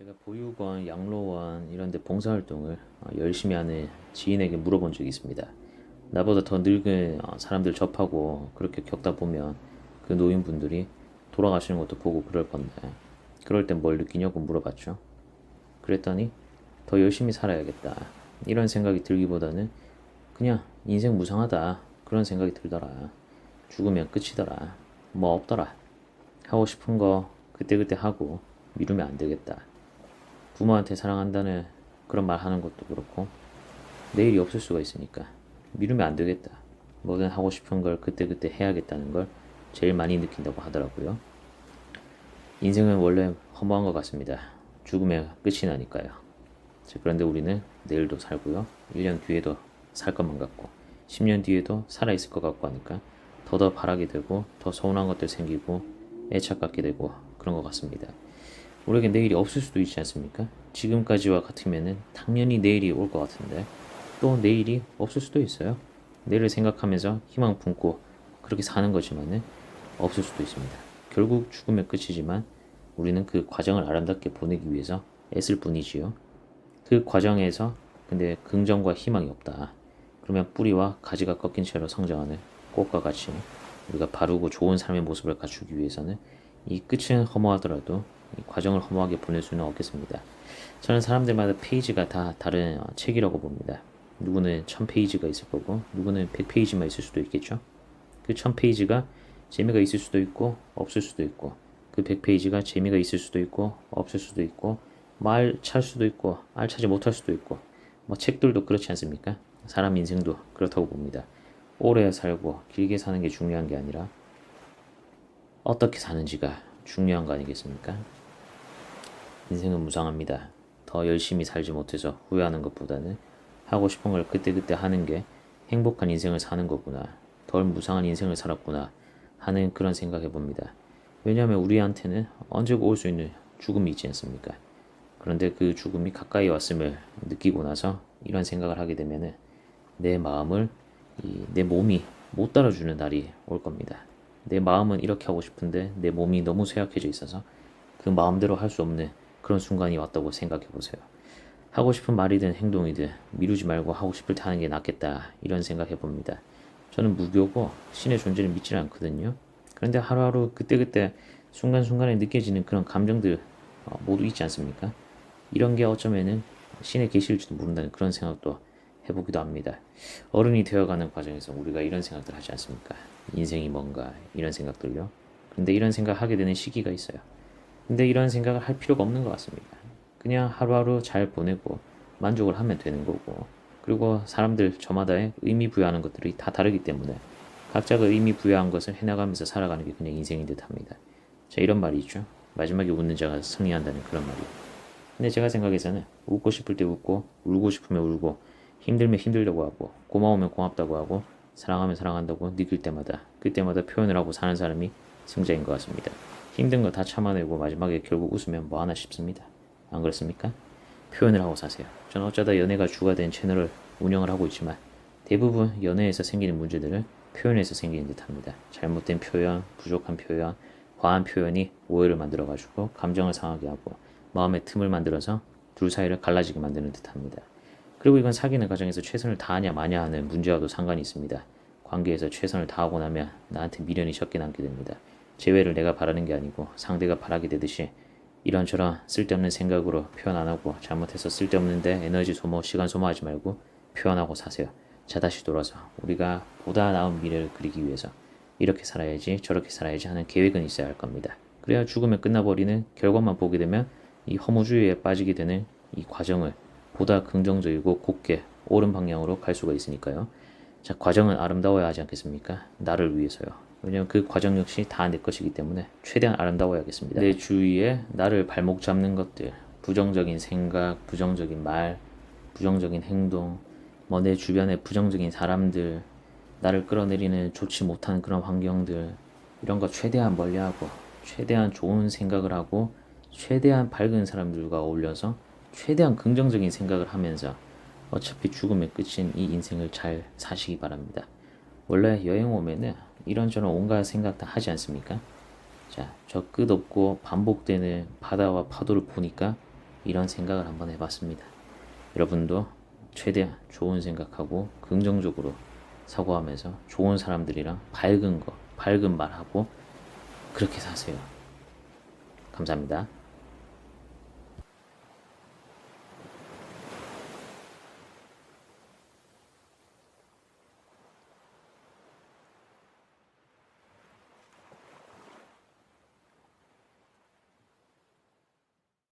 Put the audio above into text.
제가 보육원, 양로원 이런 데 봉사활동을 어, 열심히 하는 지인에게 물어본 적이 있습니다. 나보다 더 늙은 어, 사람들 접하고 그렇게 겪다 보면 그 노인분들이 돌아가시는 것도 보고 그럴 건데 그럴 땐 뭘 느끼냐고 물어봤죠. 그랬더니 더 열심히 살아야겠다 이런 생각이 들기보다는 그냥 인생 무상하다 그런 생각이 들더라. 죽으면 끝이더라. 뭐 없더라. 하고 싶은 거 그때그때 하고 미루면 안 되겠다. 부모한테 사랑한다는 그런 말 하는 것도 그렇고 내일이 없을 수가 있으니까 미루면 안 되겠다. 뭐든 하고 싶은 걸 그때그때 해야겠다는 걸 제일 많이 느낀다고 하더라고요. 인생은 원래 허무한 것 같습니다. 죽으면 끝이 나니까요. 자, 그런데 우리는 내일도 살고요. 1년 뒤에도 살 것만 같고 10년 뒤에도 살아있을 것 같고 하니까 더더 바라게 되고 더 서운한 것들 생기고 애착 갖게 되고 그런 것 같습니다. 우리에게 내일이 없을 수도 있지 않습니까? 지금까지와 같으면은 당연히 내일이 올 것 같은데 또 내일이 없을 수도 있어요. 내일을 생각하면서 희망 품고 그렇게 사는 거지만은 없을 수도 있습니다. 결국 죽으면 끝이지만 우리는 그 과정을 아름답게 보내기 위해서 애쓸 뿐이지요. 그 과정에서 근데 긍정과 희망이 없다. 그러면 뿌리와 가지가 꺾인 채로 성장하는 꽃과 같이 우리가 바르고 좋은 삶의 모습을 갖추기 위해서는 이 끝은 허무하더라도 이 과정을 허무하게 보낼 수는 없겠습니다. 저는 사람들마다 페이지가 다 다른 어, 책이라고 봅니다. 누구는 1000페이지가 있을 거고 누구는 100페이지만 있을 수도 있겠죠. 그 1000페이지가 재미가 있을 수도 있고 없을 수도 있고 그 100페이지가 재미가 있을 수도 있고 없을 수도 있고 말 찰 수도 있고 알차지 못할 수도 있고 뭐 책들도 그렇지 않습니까? 사람 인생도 그렇다고 봅니다. 오래 살고 길게 사는 게 중요한 게 아니라 어떻게 사는지가 중요한 거 아니겠습니까? 인생은 무상합니다. 더 열심히 살지 못해서 후회하는 것보다는 하고 싶은 걸 그때그때 하는 게 행복한 인생을 사는 거구나. 덜 무상한 인생을 살았구나. 하는 그런 생각해 봅니다. 왜냐하면 우리한테는 언제고 올 수 있는 죽음이 있지 않습니까? 그런데 그 죽음이 가까이 왔음을 느끼고 나서 이런 생각을 하게 되면은 내 마음을 이, 내 몸이 못 따라주는 날이 올 겁니다. 내 마음은 이렇게 하고 싶은데 내 몸이 너무 쇠약해져 있어서 그 마음대로 할 수 없는 그런 순간이 왔다고 생각해 보세요. 하고 싶은 말이든 행동이든 미루지 말고 하고 싶을 때 하는 게 낫겠다 이런 생각해 봅니다. 저는 무교고 신의 존재를 믿지는 않거든요. 그런데 하루하루 그때그때 순간순간에 느껴지는 그런 감정들 어, 모두 있지 않습니까? 이런 게 어쩌면은 신의 계시일지도 모른다는 그런 생각도 해보기도 합니다. 어른이 되어가는 과정에서 우리가 이런 생각들 하지 않습니까? 인생이 뭔가 이런 생각들요. 근데 이런 생각 하게 되는 시기가 있어요. 근데 이런 생각을 할 필요가 없는 것 같습니다. 그냥 하루하루 잘 보내고 만족을 하면 되는 거고 그리고 사람들 저마다의 의미 부여하는 것들이 다 다르기 때문에 각자가 의미 부여한 것을 해나가면서 살아가는 게 그냥 인생인 듯 합니다. 자 이런 말이 있죠. 마지막에 웃는 자가 승리한다는 그런 말이. 근데 제가 생각해서는 웃고 싶을 때 웃고 울고 싶으면 울고 힘들면 힘들다고 하고 고마우면 고맙다고 하고 사랑하면 사랑한다고 느낄 때마다 그때마다 표현을 하고 사는 사람이 승자인 것 같습니다. 힘든 거 다 참아내고 마지막에 결국 웃으면 뭐 하나 싶습니다. 안 그렇습니까? 표현을 하고 사세요. 저는 어쩌다 연애가 주가 된 채널을 운영을 하고 있지만 대부분 연애에서 생기는 문제들을 표현에서 생기는 듯합니다. 잘못된 표현, 부족한 표현, 과한 표현이 오해를 만들어가지고 감정을 상하게 하고 마음의 틈을 만들어서 둘 사이를 갈라지게 만드는 듯합니다. 그리고 이건 사귀는 과정에서 최선을 다하냐 마냐 하는 문제와도 상관이 있습니다. 관계에서 최선을 다하고 나면 나한테 미련이 적게 남게 됩니다. 재회를 내가 바라는 게 아니고 상대가 바라게 되듯이 이런저런 쓸데없는 생각으로 표현 안 하고 잘못해서 쓸데없는데 에너지 소모, 시간 소모하지 말고 표현하고 사세요. 자 다시 돌아서 우리가 보다 나은 미래를 그리기 위해서 이렇게 살아야지 저렇게 살아야지 하는 계획은 있어야 할 겁니다. 그래야 죽으면 끝나버리는 결과만 보게 되면 이 허무주의에 빠지게 되는 이 과정을 보다 긍정적이고 곱게 옳은 방향으로 갈 수가 있으니까요. 자, 과정은 아름다워야 하지 않겠습니까? 나를 위해서요. 왜냐면 그 과정 역시 다 내 것이기 때문에 최대한 아름다워야겠습니다. 내 주위에 나를 발목 잡는 것들, 부정적인 생각, 부정적인 말, 부정적인 행동, 뭐 내 주변에 부정적인 사람들, 나를 끌어내리는 좋지 못한 그런 환경들, 이런 거 최대한 멀리하고, 최대한 좋은 생각을 하고, 최대한 밝은 사람들과 어울려서 최대한 긍정적인 생각을 하면서 어차피 죽음의 끝인 이 인생을 잘 사시기 바랍니다. 원래 여행 오면은 이런저런 온갖 생각 다 하지 않습니까? 자, 저 끝없고 반복되는 바다와 파도를 보니까 이런 생각을 한번 해봤습니다. 여러분도 최대한 좋은 생각하고 긍정적으로 사고하면서 좋은 사람들이랑 밝은 거, 밝은 말하고 그렇게 사세요. 감사합니다.